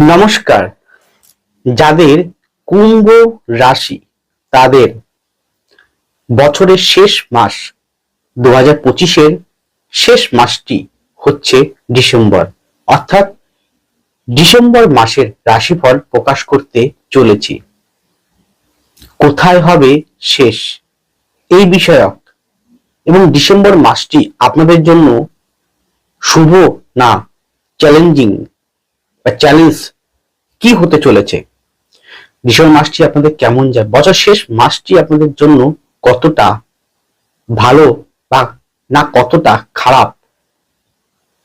নমস্কার। যাদের কুম্ভ রাশি তাদের বছরের শেষ মাস দু হাজার পঁচিশের শেষ মাসটি হচ্ছে ডিসেম্বর। অর্থাৎ ডিসেম্বর মাসের রাশিফল প্রকাশ করতে চলেছি। কোথায় হবে শেষ? এই বিষয়ক। এবং ডিসেম্বর মাসটি আপনাদের জন্য শুভ না চ্যালেঞ্জিং বা চ্যালেঞ্জ কি হতে চলেছে? ডিসেম্বর মাসটি আপনাদের কেমন যায় বছর শেষ মাসটি আপনাদের জন্য কতটা ভালো বা না কতটা খারাপ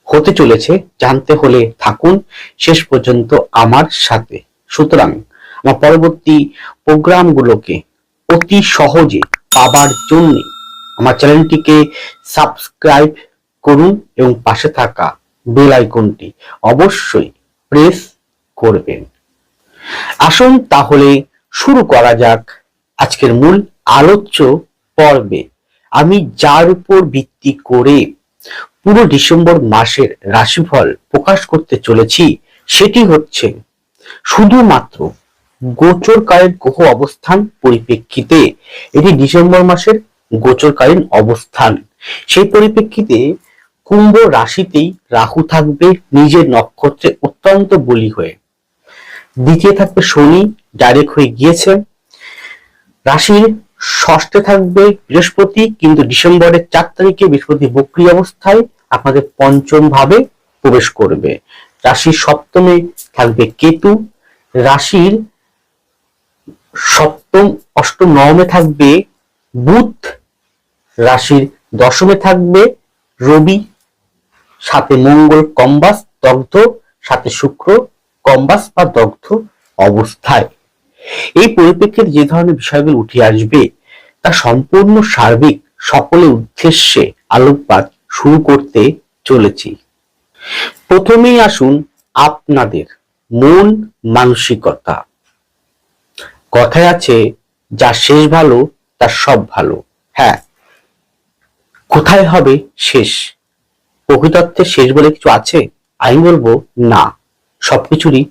হতে চলেছে জানতে হলে থাকুন। শেষ পর্যন্ত আমার সাথে। সুতরাং আমার পরবর্তী প্রোগ্রামগুলোকে অতি সহজে পাবার জন্য আমার চ্যানেলটিকে সাবস্ক্রাইব করুন এবং পাশে থাকা বেল আইকনটি অবশ্যই প্রেস করবেন। আসুন তাহলে শুরু করা যাক আজকের মূল আলোচ্য পর্বে। আমি যার উপর ভিত্তি করে পুরো ডিসেম্বর মাসের রাশিফল প্রকাশ করতে চলেছি, সেটি হচ্ছে শুধুমাত্র গোচরকালীন গ্রহ অবস্থান পরিপ্রেক্ষিতে এটি ডিসেম্বর মাসের গোচরকালীন অবস্থান। সেই পরিপ্রেক্ষিতে কুম্ভ রাশিতেই রাহু থাকবে নিজের নক্ষত্রে অত্যন্ত বলি হয়ে। দ্বিতীয় থাকবে শনি ডাইরেক্ট হয়ে গিয়েছে। রাশির ষষ্ঠে থাকবে বৃহস্পতি, কিন্তু ডিসেম্বরের চার তারিখে বৃহস্পতি বক্রি অবস্থায় আপনাদের পঞ্চম ভাবে প্রবেশ করবে। রাশির সপ্তমে থাকবে কেতু। রাশির সপ্তম, অষ্টম, নবমে থাকবে বুধ। রাশির দশমে থাকবে রবি। সাথে মঙ্গল কম্বাস দগ্ধ, সাথে শুক্র কম্বাস বা দগ্ধ অবস্থায়। এই পরিপ্রেক্ষিতে যে ধরনের বিষয়গুলো উঠে আসবে, তা সম্পূর্ণ সার্বিক সকলের উদ্দেশ্যে আলোকপাত শুরু করতে চলেছি। প্রথমেই আসুন আপনাদের মন মানসিকতা। কথায় আছে, যা শেষ ভালো তার সব ভালো। হ্যাঁ কোথায় হবে শেষ? প্রকৃতত্বের শেষ বলে কিছু আছে? আমি বলব, না। সবকিছুরই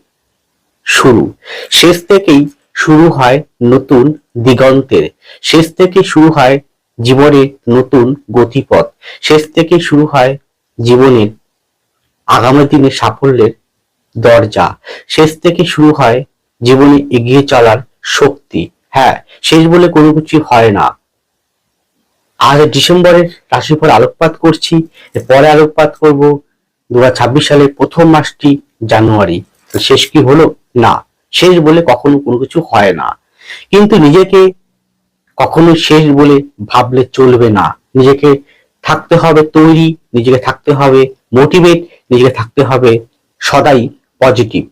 শুরু। শেষ থেকেই শুরু হয় নতুন দিগন্তের। শেষ থেকে শুরু হয় জীবনের নতুন গতিপথ। শেষ থেকে শুরু হয় জীবনের আগামী দিনে সাফল্যের দরজা। শেষ থেকে শুরু হয় জীবনে এগিয়ে চলার শক্তি। হ্যাঁ শেষ বলে কোনো কিছু হয় না। আজ ডিসেম্বরের রাশিফল আলোকপাত করছি পরে আলোকপাত করব দু সালের প্রথম মাসটি জানুয়ারি। শেষ কি হলো? না, শেষ বলে কখনো কোনো কিছু হয় না। কিন্তু নিজেকে কখনো শেষ বলে ভাবলে চলবে না। নিজেকে থাকতে হবে তৈরি, নিজেকে থাকতে হবে মোটিভেট নিজেকে থাকতে হবে সদাই পজিটিভ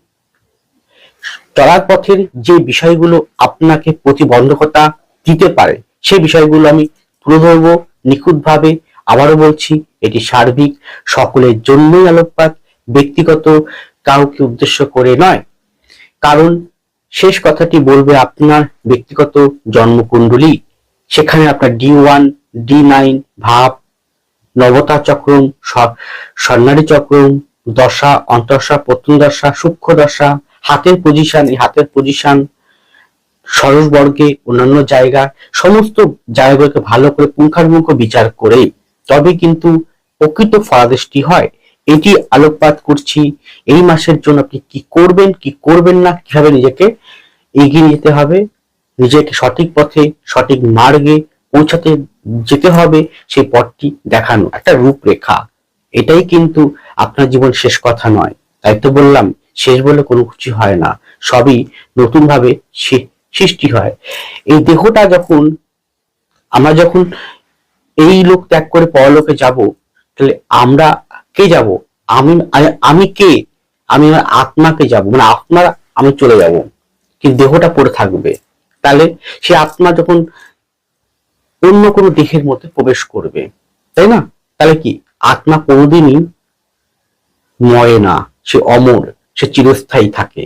চলার পথের যে বিষয়গুলো আপনাকে প্রতিবন্ধকতা দিতে পারে, সেই বিষয়গুলো আমি ধরবো নিখুঁতভাবে আবারও বলছি, এটি সার্বিক, সকলের জন্যই আলোকপাত, ব্যক্তিগত কাউকে উদ্দেশ্য করে নয়। কারণ শেষ কথাটি বলবে আপনার ব্যক্তিগত জন্মকুণ্ডলী। সেখানে আপনার ডি ওয়ান, ডি নাইন ভাব, নবতা চক্রম স- স্বর্ণালী চক্রম, দশা, অন্তর্দশা প্রথম দশা, সূক্ষ্ম দশা, হাতের পজিশন এই হাতের পজিশন সরস বর্গে অন্যান্য জায়গা সমস্ত জায়গাগুলোকে ভালো করে পুঙ্খানুপুঙ্খ বিচার করে তবে কিন্তু প্রকৃত ফলাদেশটি হয়। এটি আলোকপাত করছি। এই মাসের জন্য আপনি কি করবেন কি করবেন না, কীভাবে নিজেকে এগিয়ে যেতে হবে, নিজেকে সঠিক পথে, সঠিক মার্গে পৌঁছাতে যেতে হবে, সেই পথটি দেখানো একটা রূপরেখা। এটাই কিন্তু আপনার জীবন শেষ কথা নয়। তাই তো বললাম, শেষ বলে কোনো কিছু হয় না। সবই নতুন ভাবে সৃষ্টি হয়। এই দেহটা যখন আমরা যখন এই লোক ত্যাগ করে পরলোকে যাব, তাহলে আমরা কে যাব? আমি আমি কে? আমি আমার আত্মাকে যাব। মানে আত্মার আমি চলে যাব। কিন্তু দেহটা পড়ে থাকবে। তাহলে সে আত্মা যখন অন্য কোনো দেহের মধ্যে প্রবেশ করবে, তাই না? তাহলে কি? আত্মা কোনোদিনই মরে না। সে অমর। সে চিরস্থায়ী থাকে।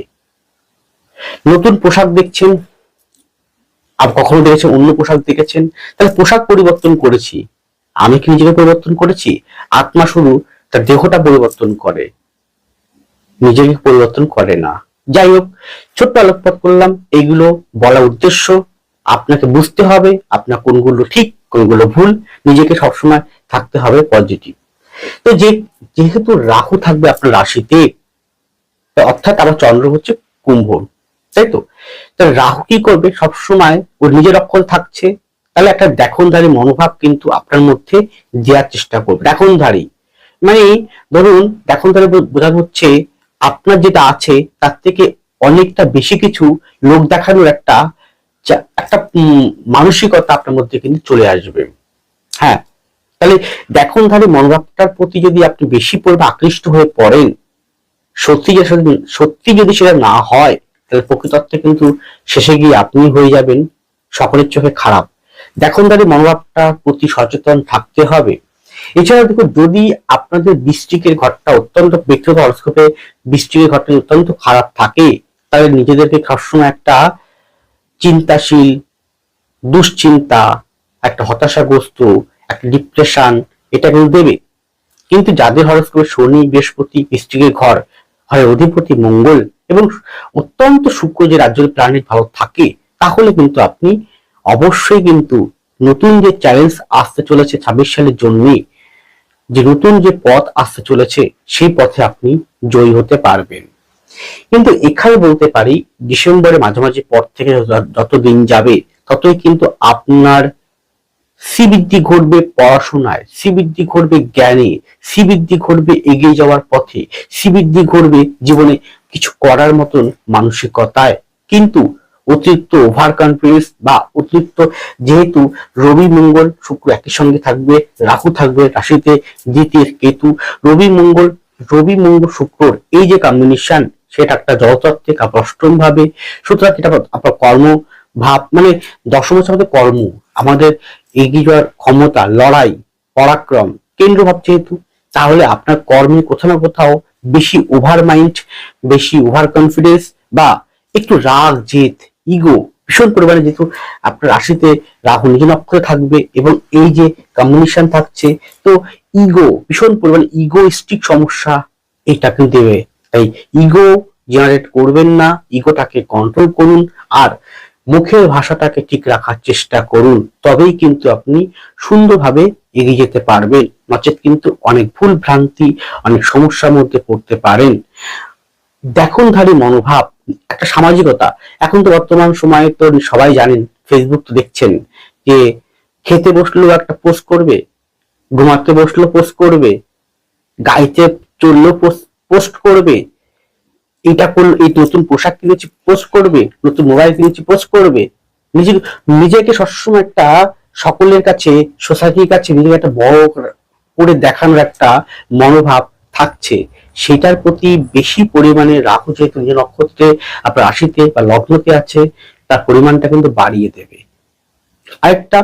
নতুন পোশাক দেখছেন আর কখনো দেখেছেন, অন্য পোশাক দেখেছেন? তাহলে পোশাক পরিবর্তন করেছি। আমি কি নিজেকে পরিবর্তন করেছি? আত্মা শুধু তার দেহটা পরিবর্তন করে। নিজেকে পরিবর্তন করে না। যাই হোক, ছোট্ট আলোকপাত করলাম। এইগুলো বলার উদ্দেশ্য। আপনাকে বুঝতে হবে আপনার কোনগুলো ঠিক, কোনগুলো ভুল। নিজেকে সবসময় থাকতে হবে পজিটিভ তো যে, যেহেতু রাহু থাকবে আপনার রাশিতে অর্থাৎ আমার চন্দ্র হচ্ছে কুম্ভ। তাই তো? রাহু কি করবে? সবসময় ওর নিজের অক্ষর থাকছে। তাহলে একটা দেখনধারী মনোভাব কিন্তু আপনার মধ্যে দেওয়ার চেষ্টা করবে। দেখনধারী মানে ধরুন দেখনধারী বো- বোঝানো হচ্ছে আপনার যেটা আছে, তার থেকে অনেকটা বেশি কিছু লোক দেখানোর একটা একটা মানসিকতা আপনার মধ্যে কিন্তু চলে আসবে। হ্যাঁ। তাহলে দেখনধারী মনোভাবটার প্রতি যদি আপনি বেশি পরিমাণে আকৃষ্ট হয়ে পড়েন, সত্যি যে সত্যি যদি সেটা না হয় তাহলে প্রকৃতত্বে কিন্তু শেষে গিয়ে আপনি হয়ে যাবেন সকলের চোখে খারাপ। দেখনদারি মনোভাবটার প্রতি সচেতন থাকতে হবে। এছাড়া দেখুন, যদি আপনাদের ডিস্ট্রিক্টের ঘরটা অত্যন্ত ব্যক্তিগত হরস্কোপে ডিস্ট্রিক্টের ঘরটা অত্যন্ত খারাপ থাকে, তাহলে নিজেদেরকে সবসময় একটা চিন্তাশীল, দুশ্চিন্তা, একটা হতাশাগ্রস্ত, একটা ডিপ্রেশন এটা কিন্তু দেবে। কিন্তু যাদের হরস্কোপে শনি, বৃহস্পতি বৃষ্টিকের ঘর, হয় অধিপতি, মঙ্গল এবং অত্যন্ত শুক্র যে রাজ্যের প্ল্যানেট ভালো থাকে, তাহলে কিন্তু আপনি অবশ্যই কিন্তু নতুন যে চ্যালেঞ্জ আসতে চলেছে ছাব্বিশ সালের জন্যই যে নতুন যে পথ আসতে চলেছে, সেই পথে আপনি জয়ী হতে পারবেন। কিন্তু এখানে বলতে পারি, ডিসেম্বরের মাঝামাঝি পর থেকে যত- দিন যাবে, ততই কিন্তু আপনার শ্রীবৃদ্ধি ঘটবে পড়াশোনায়, শ্রীবৃদ্ধি ঘটবে জ্ঞানে, শ্রীবৃদ্ধি ঘটবে এগিয়ে যাওয়ার পথে, শ্রীবৃদ্ধি ঘটবে জীবনে কিছু করার মতন মানসিকতায়। কিন্তু অতিরিক্ত ওভার কনফিডেন্স বা অতিরিক্ত যেহেতু রবি, মঙ্গল, শুক্র একই সঙ্গে থাকবে, রাহু থাকবে, রাশিতে দ্বিতীয় কেতু, রবি, মঙ্গল রবি, মঙ্গল শুক্রর এই যে কম্বিনেশন সেটা একটা জলতত্ত্বিক আপনার অষ্টম ভাবে সুতরাং এটা আপনার কর্ম ভাব মানে দশম হচ্ছে কর্ম। আমাদের এগিয়ে যাওয়ার ক্ষমতা, লড়াই, পরাক্রম, কেন্দ্রভাব যেহেতু, তাহলে আপনার কর্মে কোথাও না কোথাও বেশি ওভার মাইন্ড বেশি ওভার কনফিডেন্স বা একটু রাগ, জেদ ইগো ভীষণ পরিমাণে যেহেতু আপনার রাশিতে রাহু নিজ নক্ষত্রে থাকবে এবং এই যে কম্বিনেশন থাকছে, তো ইগো ভীষণ পরিমাণে ইগোইস্টিক সমস্যা এটা কিন্তু দেবে। তাই ইগো জেনারেট করবেন না ইগোটাকে কন্ট্রোল করুন। আর মুখের ভাষাটাকে ঠিক রাখার চেষ্টা করুন, তবেই কিন্তু আপনি সুন্দরভাবে এগিয়ে যেতে পারবেন। নচেত কিন্তু অনেক ভুল ভ্রান্তি, অনেক সমস্যার মধ্যে পড়তে পারেন। দেখনধারী মনোভাব, একটা সামাজিকতা। এখন তো বর্তমান সময়ে তো সবাই জানেন ফেসবুক তো দেখছেন যে খেতে বসলেও একটা পোস্ট করবে, ঘুমাতে বসলেও পোস্ট করবে, গাইতে চললেও পোস্ট করবে এটা করল এই নতুন পোশাক কিনেছি পোস্ট করবে, নতুন মোবাইল কিনেছি পোস্ট করবে। নিজে নিজেকে সবসময় একটা সকলের কাছে সোসাইটির কাছে নিজেকে একটা বড় করে দেখানোর একটা মনোভাব থাকছে। সেটার প্রতি বেশি পরিমাণে রাহু যেহেতু নিজের নক্ষত্রে, আপনার রাশিতে বা লগ্নতে আছে, তার পরিমাণটা কিন্তু বাড়িয়ে দেবে। আরেকটা,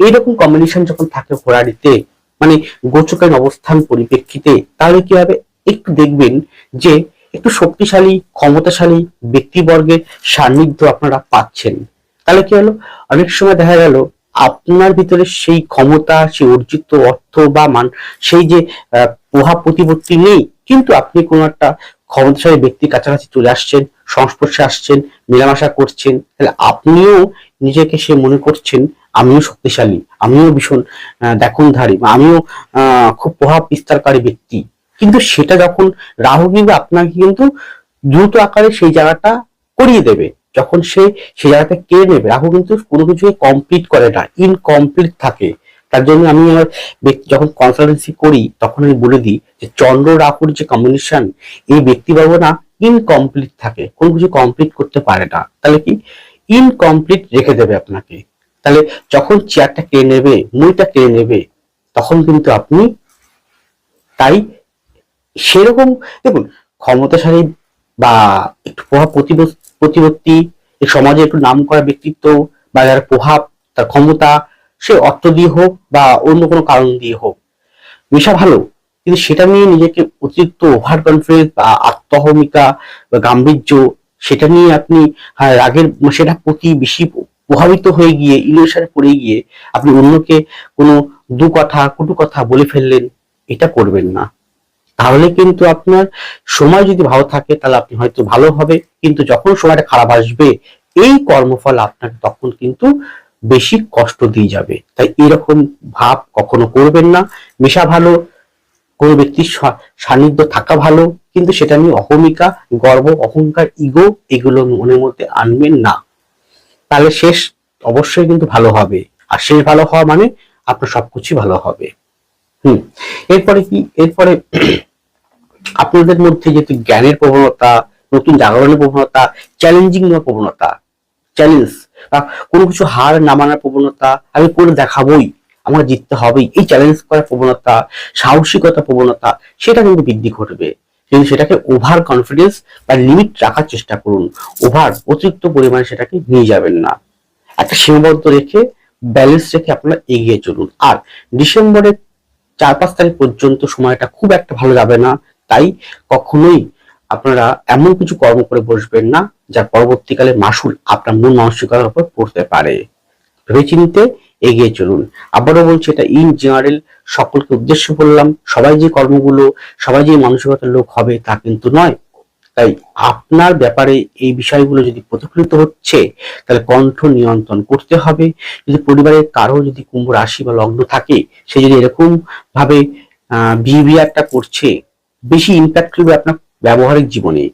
এইরকম কম্বিনেশন যখন থাকে ফোরারিতে মানে গোচকের অবস্থান পরিপ্রেক্ষিতে, তাহলে কি হবে? একটু দেখবেন যে একটু শক্তিশালী, ক্ষমতাশালী ব্যক্তিবর্গের সান্নিধ্য আপনারা পাচ্ছেন। তাহলে কি হলো? অনেক সময় দেখা গেল, আপনার ভিতরে সেই ক্ষমতা, সেই অর্জিত অর্থ বা মান, সেই যে প্রভাব প্রতিপত্তি নেই, কিন্তু আপনি কোনো একটা ক্ষমতাশালী ব্যক্তির কাছাকাছি চলে আসছেন, সংস্পর্শে আসছেন, মেলামেশা করছেন, তাহলে আপনিও নিজেকে সে মনে করছেন, আমিও শক্তিশালী, আমিও ভীষণ দেখনধারী আমিও খুব প্রভাব বিস্তারকারী ব্যক্তি। কিন্তু সেটা যখন রাহু কিন্তু আপনাকে কিন্তু দ্রুত আকারে সেই জায়গাটা করিয়ে দেবে। যখন সে সেই জায়গাটা কেড়ে নেবে রাহু কিন্তু কোনো কিছুকে কমপ্লিট করে না ইনকমপ্লিট থাকে। তার জন্য আমি যখন কনসালটেন্সি করি, তখন আমি বলে দিই যে চন্দ্র রাহুর যে কম্বিনেশন এই ব্যক্তিবর্গ না ইনকমপ্লিট থাকে, কোনো কিছু কমপ্লিট করতে পারে না। তাহলে কি? ইনকমপ্লিট রেখে দেবে আপনাকে। তাহলে যখন চেয়ারটা কেড়ে নেবে মুইটা কেড়ে নেবে, তখন কিন্তু আপনি তাই সেরকম দেখুন ক্ষমতাশালী বা একটু প্রভাব প্রতিপত্তি সমাজে একটু নাম করা ব্যক্তিত্ব বা যার প্রভাব তার ক্ষমতা সে অর্থ দিয়ে হোক বা অন্য কোনো কারণ দিয়ে হোক নেশা ভালো কিন্তু সেটা নিয়ে নিজেকে অতিরিক্ত ওভার কনফিডেন্স বা আত্মহমিকা বা গাম্ভীর্য সেটা নিয়ে আপনি হ্যাঁ, রাগের সেটা প্রতি বেশি প্রভাবিত হয়ে গিয়ে ইলিউশনে পড়ে গিয়ে আপনি অন্যকে কোনো দু কথা কটু কথা বলে ফেললেন এটা করবেন না। তাহলে কিন্তু আপনার সময় যদি ভালো থাকে, তাহলে আপনি হয়তো ভালো হবে। কিন্তু যখন সময়টা খারাপ আসবে, এই কর্মফল আপনাকে তখন কিন্তু বেশি কষ্ট দিয়ে যাবে। তাই এরকম ভাব কখনো করবেন না। মেশা ভালো, কোনো ব্যক্তির সান্নিধ্য থাকা ভালো, কিন্তু সেটা নিয়ে অহমিকা, গর্ব, অহংকার ইগো এগুলো মনের মধ্যে আনবেন না। তাহলে শেষ অবশ্যই কিন্তু ভালো হবে। আর শেষ ভালো হওয়া মানে আপনার সবকিছু ভালো হবে। হুম, এরপরে কি, এরপরে আপনাদের মধ্যে যেহেতু জ্ঞানের প্রবণতা, নতুন জাগরণের প্রবণতা চ্যালেঞ্জিং প্রবণতা চ্যালেঞ্জ বা কোনো কিছু হার না মানার প্রবণতা, আমি করে দেখাবই আমার জিততে হবেই। এই চ্যালেঞ্জ করার প্রবণতা সাহসিকতা প্রবণতা, সেটা কিন্তু বৃদ্ধি ঘটবে। কিন্তু সেটাকে ওভার কনফিডেন্স বা লিমিট রাখার চেষ্টা করুন। ওভার অতিরিক্ত পরিমাণে সেটাকে নিয়ে যাবেন না। একটা সীমাবদ্ধ রেখে ব্যালেন্স রেখে আপনারা এগিয়ে চলুন। আর ডিসেম্বরের চার পাঁচ তারিখ পর্যন্ত সময়টা খুব একটা ভালো যাবে না। তাই কখনোই আপনারা এমন কিছু কর্ম করে বসবেন না যার পরবর্তীকালে মাসুল আপনার মন মানসিকতার উপর পড়তে পারে। ভেবেচিন্তে এগিয়ে চলুন। আবারও বলছি, এটা ইন জেনারেল সকলকে উদ্দেশ্য বললাম সবাই যে কর্মগুলো, সবাই যে মানসিকতার লোক হবে তা কিন্তু নয়। তাই আপনার ব্যাপারে এই বিষয়গুলো যদি প্রতিফলিত হচ্ছে, তাহলে কণ্ঠ নিয়ন্ত্রণ করতে হবে। যদি পরিবারের কারও যদি কুম্ভ রাশি বা লগ্ন থাকে, সে যদি এরকম ভাবে বিহেভিয়ারটা করছে বেশি ইম্প্যাক্ট করবে আপনার ব্যবহারিক জীবনে।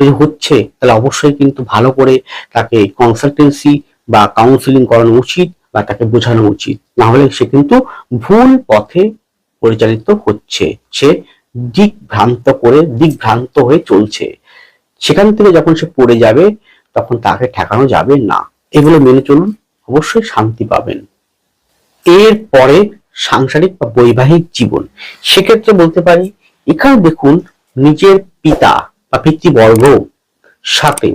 যদি হচ্ছে, তাহলে অবশ্যই কিন্তু ভালো করে তাকে কনসালটেন্সি বা কাউন্সিলিং করানো উচিত বা তাকে বোঝানো উচিত। না হলে সে কিন্তু ভুল পথে পরিচালিত হচ্ছে। সে দিক ভ্রান্ত করে দিক ভ্রান্ত হয়ে চলছে। সেখান থেকে যখন সে পড়ে যাবে, তখন তাকে ঠেকানো যাবে না। এগুলো মেনে চলুন, অবশ্যই শান্তি পাবেন। এরপরে সাংসারিক বা বৈবাহিক জীবন। সেক্ষেত্রে বলতে পারি এখানে দেখুন নিজের পিতা বা পিতৃবর্গ সাথে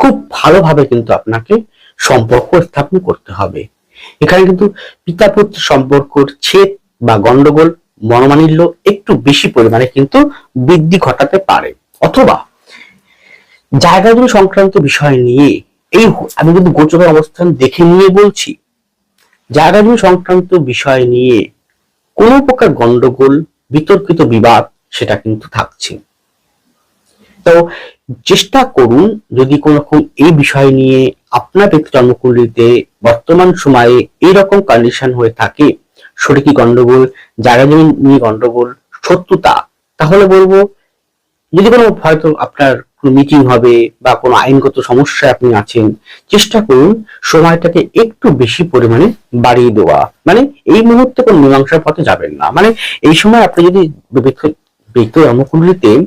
খুব ভালোভাবে কিন্তু আপনাকে সম্পর্ক স্থাপন করতে হবে। এখানে কিন্তু পিতা পুত্র সম্পর্কর ছেদ বা গন্ডগোল মনোমানিল্য একটু বেশি পরিমাণে কিন্তু বৃদ্ধি ঘটাতে পারে। অথবা জায়গা জমি সংক্রান্ত বিষয় নিয়ে এই আমি কিন্তু গোচরের অবস্থান দেখে নিয়ে বলছি। জায়গা জমি সংক্রান্ত বিষয় নিয়ে কোনো প্রকার গন্ডগোল বিতর্কিত বিবাদ সেটা কিন্তু থাকছে। তো চেষ্টা করুন যদি কোনো রকম এই বিষয় নিয়ে আপনার ব্যক্তি জন্মকুণ্ডলিতে বর্তমান সময়ে এইরকম কন্ডিশন হয়ে থাকে শরীরী গন্ডগোল জায়গা জমি নিয়ে গন্ডগোল শত্রুতা, তাহলে বলব, যদি কোনো হয়তো আপনার কোনো মিটিং হবে বা কোনো আইনগত সমস্যায় আপনি আছেন, চেষ্টা করুন সময়টাকে একটু বেশি পরিমাণে বাড়িয়ে দেওয়া। মানে এই মুহূর্তে কোনো মীমাংসার পথে যাবেন না। মানে এই সময় আপনি যদি ব্যক্তি- ব্যক্তি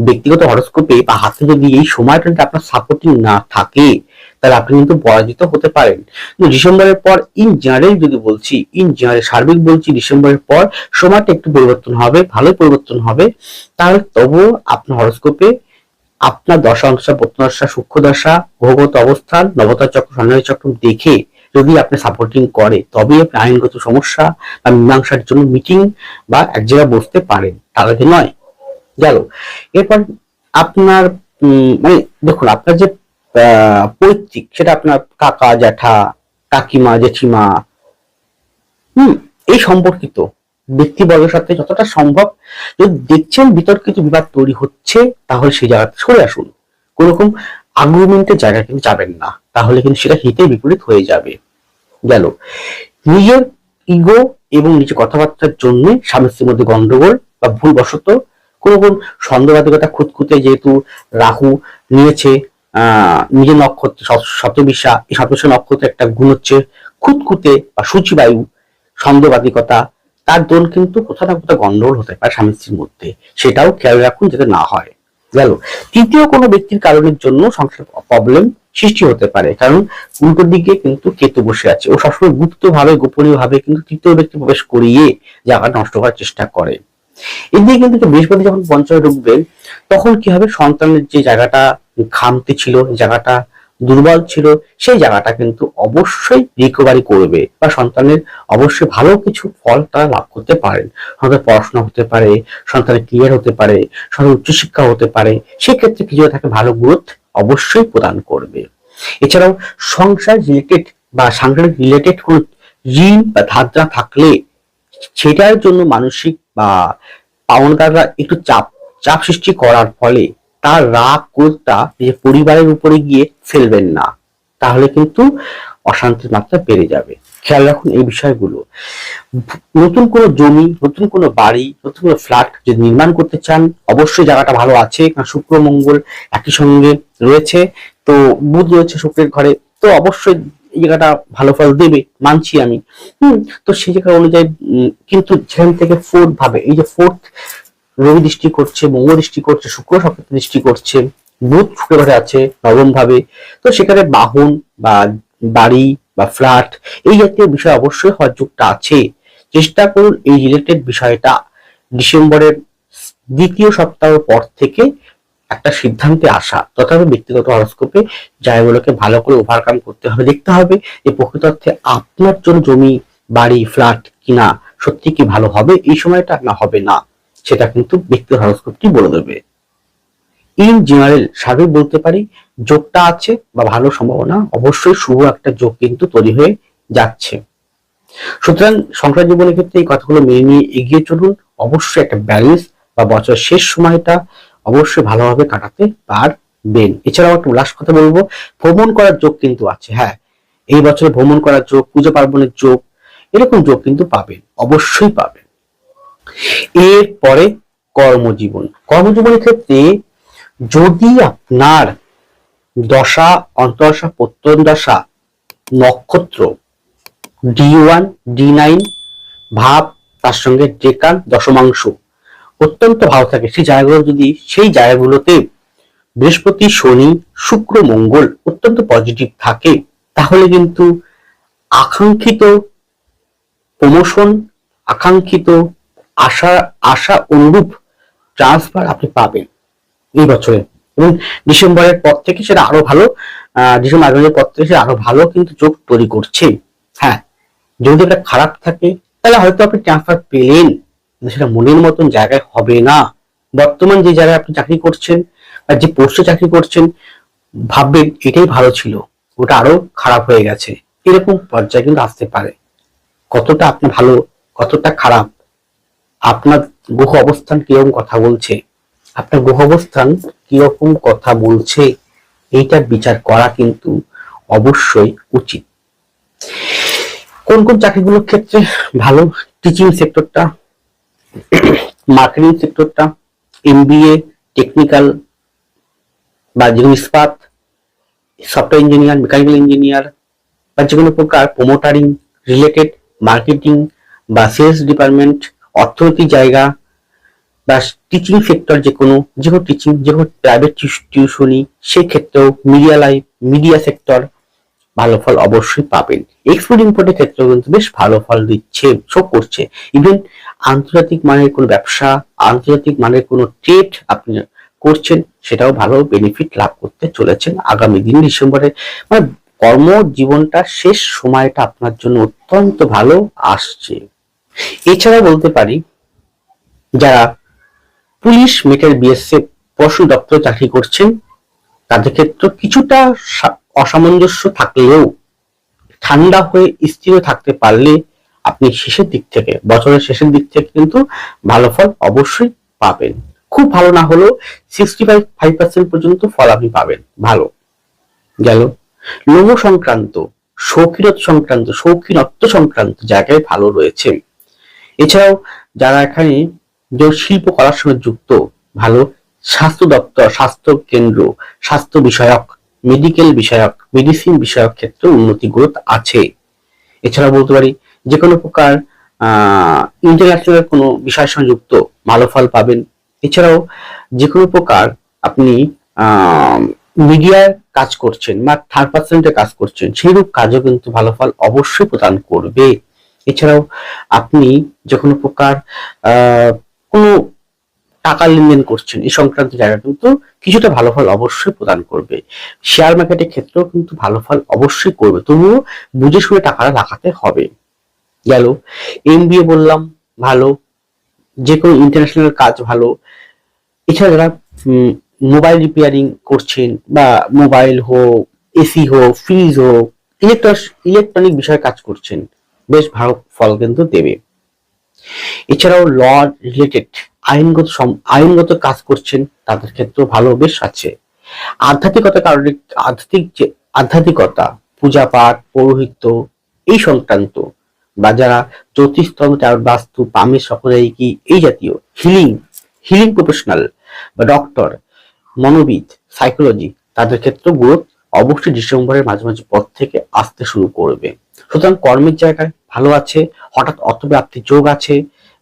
ব্যক্তিগত হরস্কোপে বা হাতে যদি এই সময়টা আপনার সাপোর্টিং না থাকে, তাহলে আপনি কিন্তু পরাজিত হতে পারেন। ডিসেম্বরের পর ইন জেনারেল যদি বলছি ইন জেনারেল সার্বিক বলছি, ডিসেম্বরের পর সময়টা একটু পরিবর্তন হবে ভালো পরিবর্তন হবে। তাহলে তবুও আপনার হরস্কোপে আপনার দশাংশা প্রত্নদশা সূক্ষ্ম দশা গ্রহগত অবস্থান নবতার চক্র স্বর্ণালী চক্র দেখে যদি আপনি সাপোর্টিং করে, তবেই আপনি আইনগত সমস্যা বা মীমাংসার জন্য মিটিং বা এক জায়গায় বসতে পারেন। তার নয়? গেল। এরপর আপনার মানে দেখুন, আপনার যে পৈতৃক, সেটা আপনার কাকা, জ্যাঠা, কাকিমা, জেঠিমা, হুম, এই সম্পর্কিত। ব্যক্তিবর্গের সাথে যতটা সম্ভব, যদি দেখছেন বিতর্কিত বিবাদ তৈরি হচ্ছে, তাহলে সেই জায়গাতে সরে আসুন। কোন রকম আর্গুমেন্টের জায়গা কিন্তু যাবেন না। তাহলে কিন্তু সেটা হিতে বিপরীত হয়ে যাবে। গেল। নিজের ইগো এবং নিজের কথাবার্তার জন্য স্বামী স্ত্রীর মধ্যে গন্ডগোল বা ভুলবশত কোন কোন সন্দেহবাদিকতা খুঁতখুঁতে যেহেতু রাহু নিয়েছে আহ নিজের নক্ষত্র শত- শতবিশা এই শতবিশা নক্ষত্রের একটা গুণ হচ্ছে খুঁতখুঁতে বা সূচিবায়ু, সন্দেহবাদিকতা তার দোল কিন্তু কোথাও না কোথাও গন্ডগোল হতে পারে স্বামী স্ত্রীর মধ্যে। সেটাও খেয়াল রাখুন যাতে না হয়। গেল। তৃতীয় কোনো ব্যক্তির কারণের জন্য সংসার প্রবলেম সৃষ্টি হতে পারে। কারণ উল্টো দিকে কিন্তু কেতু বসে আছে। ও সবসময় গুপ্ত ভাবে গোপনীয় ভাবে কিন্তু তৃতীয় ব্যক্তি প্রবেশ করিয়ে জায়গা নষ্ট করার চেষ্টা করে। এদিকে কিন্তু বৃহস্পতি যখন পঞ্চমে ঢুকবেন তখন কি হবে? সন্তানের যে জায়গাটা খামতি ছিল, জায়গাটা দুর্বল ছিল, সেই জায়গাটা কিন্তু অবশ্যই রিকভারি করবে বা সন্তানের অবশ্যই ভালো কিছু ফল তারা লাভ করতে পারেন। সন্তানের পড়াশোনা হতে পারে, সন্তানের ক্লিয়ার হতে পারে, সন্তানের উচ্চশিক্ষা হতে পারে, সেক্ষেত্রে কিছু তাকে ভালো গ্রোথ অবশ্যই প্রদান করবে। এছাড়াও সংসার রিলেটেড বা সাংসারিক রিলেটেড কোন ঋণ বা ধারণা থাকলে সেটার জন্য মানসিক বা পাওনাদাররা একটু চাপ চাপ সৃষ্টি করার ফলে তার রাগ, ক্রোধটা নিজের পরিবারের উপরে গিয়ে ফেলবেন না। তাহলে কিন্তু অশান্তির মাত্রা বেড়ে যাবে। খেয়াল রাখুন এই বিষয়গুলো। নতুন কোনো জমি, নতুন কোনো বাড়ি, নতুন কোনো ফ্ল্যাট যদি নির্মাণ করতে চান, অবশ্যই জায়গাটা ভালো আছে, কারণ শুক্র, মঙ্গল একই সঙ্গে রয়েছে। তো বুধ রয়েছে শুক্রের ঘরে, তো অবশ্যই জায়গাটা ভালো ফল দেবে, মানছি আমি। হম, তো সেই জায়গা অনুযায়ী কিন্তু যেখান থেকে ফোর্থ ভাবে, এই যে ফোর্থ রবি দৃষ্টি করছে, মঙ্গল দৃষ্টি করছে, শুক্র সপ্তাহ দৃষ্টি করছে, বুধ শুক্র ঘরে আছে নবম ভাবে তো সেখানে বাহন বা বাড়ি বা ফ্ল্যাট এই জাতীয় বিষয় অবশ্যই হওয়ার যোগটা আছে। চেষ্টা করুন এই রিলেটেড বিষয়টা ডিসেম্বরের দ্বিতীয় সপ্তাহ পর থেকে একটা সিদ্ধান্তে আসা। তথাপি ব্যক্তিগত হরস্কোপে জায়গাগুলোকে ভালো করে ওভারকাম করতে হবে, দেখতে হবে যে প্রকৃত অর্থে আপনার জন্য জমি, বাড়ি ফ্ল্যাট কিনা সত্যি কি ভালো হবে, এই সময়টা না হবে না। সেটা কিন্তু ব্যক্তিগত হরস্কোপটি বলে দেবে? ইন জেনারেল সার্বিক বলতে পারি, যোগটা আছে বা ভালো সম্ভাবনা, অবশ্যই শুভ একটা যোগ কিন্তু তৈরি হয়ে যাচ্ছে। সুতরাং সংসার জীবনের ক্ষেত্রে এই কথাগুলো মেনে নিয়ে এগিয়ে চলুন। অবশ্যই একটা ব্যালেন্স বা বছরের শেষ সময়টা অবশ্যই ভালোভাবে কাটাতে পারবেন। এছাড়াও একটা লাস্ট কথা বলব, ভ্রমণ করার যোগ কিন্তু আছে হ্যাঁ। এই বছরে ভ্রমণ করার যোগ, পুজো পার্বণের যোগ, এরকম যোগ কিন্তু পাবেন, অবশ্যই পাবেন। এরপরে কর্মজীবন। কর্মজীবনের ক্ষেত্রে যদি আপনার দশা, অন্তর্দশা প্রত্যয়ন দশা নক্ষত্র ডি ওয়ান ডি নাইন ভাব, তার সঙ্গে ডেকান দশমাংশ অত্যন্ত ভালো থাকে, সেই জায়গাগুলো যদি, সেই জায়গাগুলোতে বৃহস্পতি, শনি, শুক্র, মঙ্গল অত্যন্ত পজিটিভ থাকে, তাহলে কিন্তু আকাঙ্ক্ষিত প্রমোশন আকাঙ্ক্ষিত আশা আশা অনুরূপ ট্রান্সফার আপনি পাবেন এই বছরে। এবং ডিসেম্বরের পর থেকে সেটা আরও ভালো আহ, ডিসেম্বর আগামীর পর থেকে আরও ভালো কিন্তু যোগ তৈরি করছে। হ্যাঁ যদি এটা খারাপ থাকে তাহলে হয়তো আপনি ট্রান্সফার পেলেন সেটা মনের মতন জায়গায় হবে না। বর্তমান যে জায়গায় আপনি চাকরি করছেন বা যে পোস্টে চাকরি করছেন ভাববেন এটাই ভালো ছিল ওটা আরও খারাপ হয়ে গেছে। এরকম পর্যায়ে কিন্তু আসতে পারে। কতটা আপনি ভালো কতটা খারাপ আপনার গ্রহ অবস্থান কীরকম কথা বলছে? আপনার গ্রহ অবস্থান কীরকম কথা বলছে? এইটার বিচার করা কিন্তু অবশ্যই উচিত। কোন কোন চাকরিগুলোর ক্ষেত্রে ভালো? টিচিং সেক্টরটা মার্কেটিং সেক্টরটা এমবিএ টেকনিক্যাল বা যেগুলো ইস্পাত সফটওয়্যার ইঞ্জিনিয়ার মেকানিক্যাল ইঞ্জিনিয়ার বা যে কোনো প্রকার প্রমোটারিং রিলেটেড মার্কেটিং বা সেলস ডিপার্টমেন্ট অর্থনৈতিক জায়গা বা টিচিং সেক্টর যে কোনো যে কোনো টিচিং যে কোনো প্রাইভেট টিউশনি সেই ক্ষেত্রেও মিডিয়া লাইফ মিডিয়া সেক্টর ভালো ফল অবশ্যই পাবেন। এক্সপোর্ট ইম্পোর্টের ক্ষেত্রেও কিন্তু বেশ ভালো ফল দিচ্ছে শো করছে। ইভেন আন্তর্জাতিক মানের কোনো ব্যবসা, আন্তর্জাতিক মানের কোনো ট্রেড আপনি করছেন, সেটাও ভালো বেনিফিট লাভ করতে চলেছেন আগামী দিন ডিসেম্বরে। মানে কর্ম জীবনটা শেষ সময়টা আপনার জন্য অত্যন্ত ভালো আসছে। এছাড়া বলতে পারি, যারা পুলিশ মেটের বিএসএফ পশু দপ্তর চাকরি করছেন, তাদের ক্ষেত্রে কিছুটা অসামঞ্জস্য থাকলেও ঠান্ডা হয়ে স্থির থাকতে পারলে আপনি শেষের দিক থেকে, বছরের শেষের দিক থেকে কিন্তু ভালো ফল অবশ্যই পাবেন। খুব ভালো না হলেও সিক্সটি ফাইভ ফাইভ পার্সেন্ট পর্যন্ত ফল আপনি পাবেন, ভালো। গেল। লোহ সংক্রান্ত শৌখিনত সংক্রান্ত, শৌখিনত্ব সংক্রান্ত জায়গায় ভালো রয়েছে। এছাড়াও যারা এখানে যে শিল্প কলার সঙ্গে যুক্ত, ভালো স্বাস্থ্য দপ্তর, স্বাস্থ্য কেন্দ্র, স্বাস্থ্য বিষয়ক মেডিকেল বিষয়ক মেডিসিন বিষয়ক ক্ষেত্রে উন্নতি গ্রোথ আছে। এছাড়া বলতে পারি যে কোনো প্রকার ইন্টারন্যাশনাল কোনো বিষয়ের সঙ্গে যুক্ত, ভালো ফল পাবেন। এছাড়াও যে কোনো প্রকার আপনি মিডিয়ার কাজ করছেন বা থার্ড পার্সেন্টের কাজ করছেন, সেইরূপ কাজও কিন্তু ভালো ফল অবশ্যই প্রদান করবে। এছাড়াও আপনি যে কোনো প্রকার কোনো টাকা লেনদেন করছেন এই সংক্রান্ত জায়গা কিন্তু কিছুটা ভালো ফল অবশ্যই প্রদান করবে। শেয়ার মার্কেটের ক্ষেত্রেও কিন্তু ভালো ফল অবশ্যই করবে। তবুও বুঝে শুনে টাকাটা লাগাতে হবে। গেল এমবিএ বললাম, ভালো। যে কোনো ইন্টারন্যাশনাল কাজ ভালো। এছাড়া যারা মোবাইল রিপেয়ারিং করছেন বা মোবাইল হোক এসি হোক ফ্রিজ হোক ইলেকট্রনিক বিষয়ে কাজ করছেন বেশ ভালো ফল কিন্তু দেবে। এছাড়াও ল রিলেটেড আইনগত আইনগত কাজ করছেন, তাদের ক্ষেত্রেও ভালো বেশ আছে। আধ্যাত্মিকতা কারণে আধ্যাত্মিক যে, আধ্যাত্মিকতা পূজা পাঠ পৌরোহিত্য, এই সংক্রান্ত বা যারা জ্যোতিষতন্ত্র বাস্তু পামে সকলেই কি, এই জাতীয় হিলিং হিলিং প্রফেশনাল বা ডক্টর মনোবিদ সাইকোলজি তাদের ক্ষেত্রে গ্রোথ অবশ্যই ডিসেম্বরের মাঝামাঝি পর থেকে আসতে শুরু করবে। সুতরাং কর্মের জায়গায় ভালো আছে, হঠাৎ অর্থপ্রাপ্তির যোগ আছে,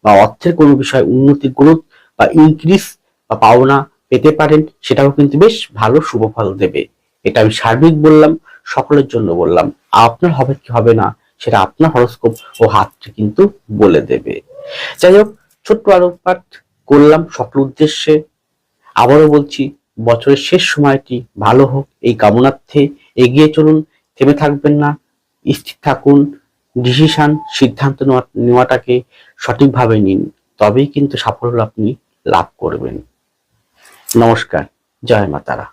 বা অর্থের কোনো বিষয়ে উন্নতির গ্রোথ বা ইনক্রিজ বা পাওনা পেতে পারেন, সেটাও কিন্তু বেশ ভালো শুভ ফল দেবে। এটা আমি সার্বিক বললাম, সকলের জন্য বললাম। আপনার হবে কি হবে না, সেটা আপনার হরস্কোপ ও হাতটি কিন্তু বলে দেবে। যাই হোক, ছোট্ট আলোকপাত করলাম সকল উদ্দেশ্যে। আবারও বলছি, বছরের শেষ সময়টি ভালো হোক, এই কামনার্থে এগিয়ে চলুন, থেমে থাকবেন না। স্থির থাকুন ডিসিশন সিদ্ধান্ত নেওয়া নেওয়াটাকে সঠিকভাবে নিন, তবেই কিন্তু সাফল্য আপনি লাভ করবেন। নমস্কার, জয় মাতারা।